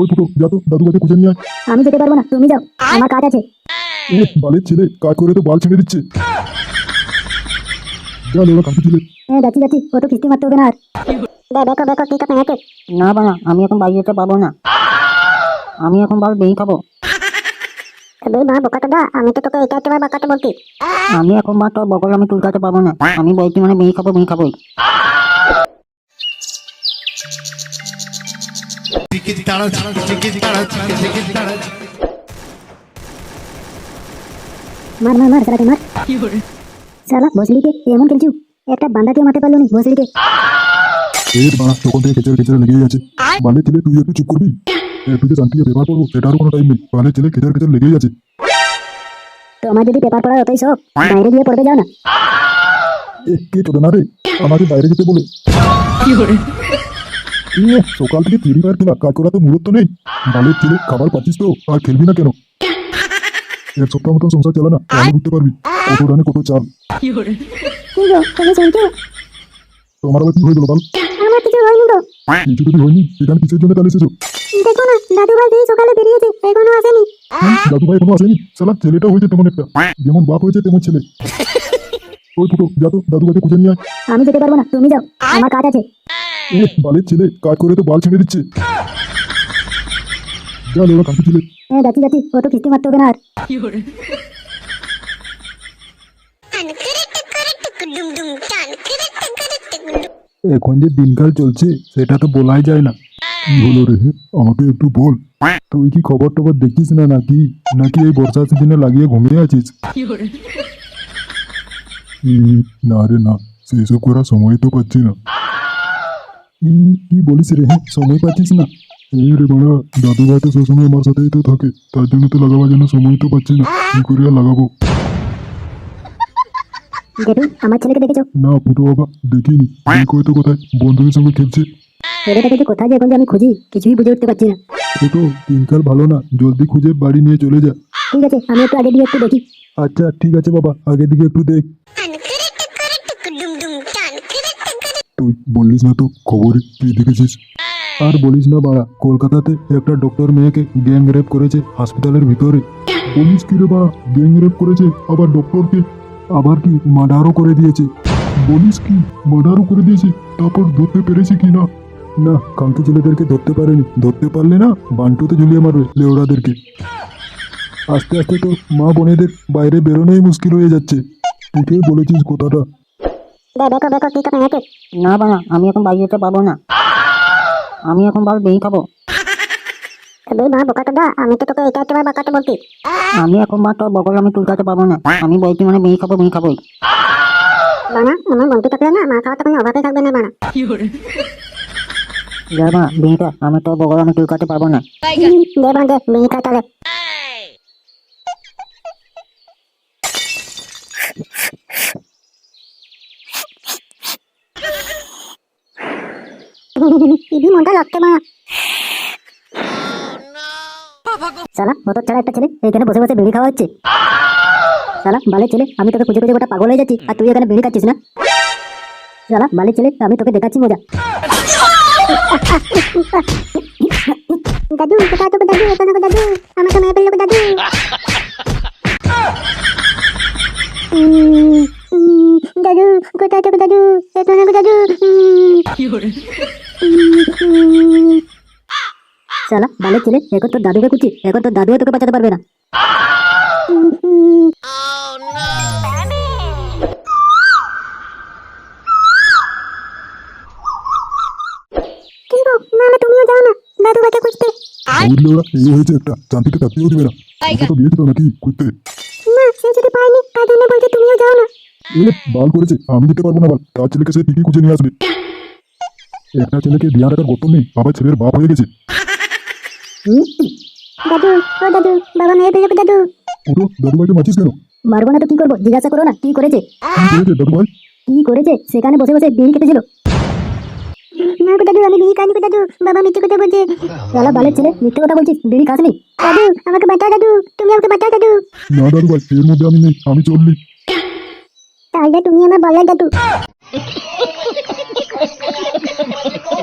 ওই ফুটো যা তো দাদু খুঁজে নিয়ে আয়। আমি যেতে পারব না তুমি যাও আমার কাজ আছে। এ বালের ছেলে কাজ করে তো বাল ছেড়ে দিচ্ছে। যা লোড়া কাঁপি ছেলে হ্যাঁ যাচ্ছি যাচ্ছি ও তো কিস্তি মারতে হবে না আর। দেখো দেখো কি কথা হ্যাঁ না বানা আমি এখন বাড়ি যেতে পারব না। আমি এখন বাল বেই খাব। বে মা বোকাটা দা আমি তো তোকে এটা একটা বাকাতে বলছি। আমি এখন মা তোর বকল আমি তুলকাতে পারব না। আমি বলছি মানে বেই খাব বেই খাবোই মার মার মার সালাকে মার সালা এমন খেলছু একটা বান্দাকেও মারতে পারল নি এর তখন থেকে লেগেই আছে বালের ছেলে তুই একটু চুপ করবি একটু যে কোনো টাইম নেই বালের ছেলে খেচার খেচার লেগেই আছে তোমার যদি পেপার পড়ার অতই সব বাইরে গিয়ে পড়তে যাও না কে চলে না রে আমাকে বাইরে যেতে বলে ইয়ে, সকাল থেকে ফায়ার খেলা কাজ করা তো মুহূর্ত নেই। বালের ছেলে খাবার পাচ্ছিস তো আর খেলবি না কেন? এক সপ্তাহ মতন সংসার চালা না আমি বুঝতে পারবি? কত রানে কত চাল। কি গো তোমার আবার কি হয়ে গেল বল? আমার কিছু হয়নি তো। কিছু যদি হয়নি কিসের জন্য তাহলে এসেছ? দেখো না দাদু ভাই সকালে বেরিয়েছে এখনও আসেনি। দাদু ভাই এখনও আসেনি? সালা ছেলেটা হয়েছে তেমন একটা। যেমন বাপ হয়েছে তেমন ছেলে। ওই ফুটো যা তো দাদু ভাইকে খুঁজে নিয়ে আয়। আমি যেতে পারব না তুমি যাও আমার কাজ আছে। বালের ছেলে কাজ করে তো বাল ছেড়ে দিচ্ছে। কাঁপি ছেলে। হ্যাঁ যাচ্ছি যাচ্ছি ও তো কিস্তি মারতে হবে না আর। এখন যে দিনকাল চলছে সেটা তো বলাই যায় না। কি হলো রে আমাকে একটু বল। তুই কি খবর টবর দেখিস না নাকি? নাকি এই বর্ষা সিজনে লাগিয়ে ঘুমিয়ে আছিস? না রে না। সেসব করার সময় তো পাচ্ছি না। ই, কি বলিস রে? সময় পাচ্ছিস না। এই রে বাড়া দাদু ভাই তো সবসময় আমার সাথেই তো থাকে তার জন্য তো লাগাবার জন্য সময় তো পাচ্ছি না। কি করে আর লাগাবো আমার ছেলেকে দেখেছ? না ফুটো বাবা দেখিনি। দেখো তো কোথায়? বন্ধুদের সঙ্গে খেলছে। ছেলেটাকে যে কোথায় যে এখন যে আমি খুঁজি কিছুই বুঝে উঠতে পারছি না। ফুটো দিনকাল ভালো না জলদি খুঁজে বাড়ি নিয়ে চলে যা। ঠিক আছে আমি একটু আগে দিয়ে একটু দেখি। আচ্ছা ঠিক আছে বাবা আগের দিকে একটু দেখ। তুই বলিস না তো খবরে কি দেখেছিস? আর বলিস না বাড়া, কলকাতাতে একটা ডক্টর মেয়েকে গ্যাং রেপ করেছে হসপিটালের ভিতরে। বলিস কি রে বাড়া গ্যাং রেপ করেছে, আবার ডক্টরকে আবার কি মার্ডারও করে দিয়েছে? বলিস কি মার্ডারও করে দিয়েছে, তারপর ধরতে পেরেছে কি না? না কাঙ্কি ছেলেদেরকে ধরতে পারেনি। ধরতে পারলে না বান্টুতে ঝুলিয়ে মারবে লেওড়াদেরকে। আস্তে আস্তে তো মা বোনেদের বাইরে বেরোনোই মুশকিল হয়ে যাচ্ছে। ঠিকই বলেছিস কথাটা। দেখো দেখো কি কথা হ্যাঁ না বানা আমি এখন বাড়ি যেতে পারব না। আমি এখন বাল বেই খাব। বে মা বোকাটা দা আমি তো তোকে এটা একটা বাকাতে বলছি। আমি এখন মা তোর বকল আমি তুলকাতে পারব না। আমি বলছি মানে বেই খাব বেই খাবোই। বানা আমার বন্ধু থাকলে না মা খাওয়া তো কোনো অভাবে থাকবে না বানা যা মা বেইটা আমি তোর বকল আমি তুলকাতে পারব না। দে বান দে তাহলে। ইদি মনটা লাগতে মা সালা মতো ছাড়া একটা ছেলে এখানে বসে বসে বিড়ি খাওয়া হচ্ছে। সালা বালের ছেলে, আমি তোকে খুঁজে খুঁজে গোটা পাগল হয়ে যাচ্ছি, আর তুই এখানে বিড়ি খাচ্ছিস না? সালা বালের ছেলে, আমি তোকে দেখাচ্ছি মজা। দাদু, কোথায় তোকে দাদু? এখানে দাদু আমাকে মেয়ে ফেলল দাদু। দাদু, কোথায় তোকে দাদু? এখানে দাদু। শালা বালের ছেলে এখন তোর দাদুকে এখন তোর দাদুও তোকে বাঁচাতে পারবে না। না হয়েছে একটা দিবে না। ওকে তো বিয়ে দিত নাকি খুঁজতে? না সে যদি পায়নি তার জন্য বলছে তুমিও যাও না। এ বাল করেছে আমি দিতে পারব না বাল তার ছেলেকে সে ঠিকই খুঁজে নিয়ে আসবে। একটা ছেলেকে দিয়া রাখার গত নেই? আবার ছেলের বাপ হয়ে গেছে। দাদু ও দাদু বাবা মেয়ে পেলে দাদু? পুরো দাদু ভাইকে মাছিস কেন? মারবো না তো কি করব? জিজ্ঞাসা করো না কি করেছে? দাদু ভাই কি করেছে? সেখানে বসে বসে বিড়ি খেতেছিল। না গো দাদু আমি বিড়ি খাইনি গো দাদু। বাবা মিথ্যে কথা বলছে। শালা বালের ছেলে মিথ্যে কথা বলছিস বিড়ি খাসনি দাদু আমাকে বাঁচাও দাদু তুমি আমাকে বাঁচাও দাদু। না দাদু ভাই এর মধ্যে আমি নেই আমি চললি। তাহলে তুমি আমার বলার দাদু। Michael.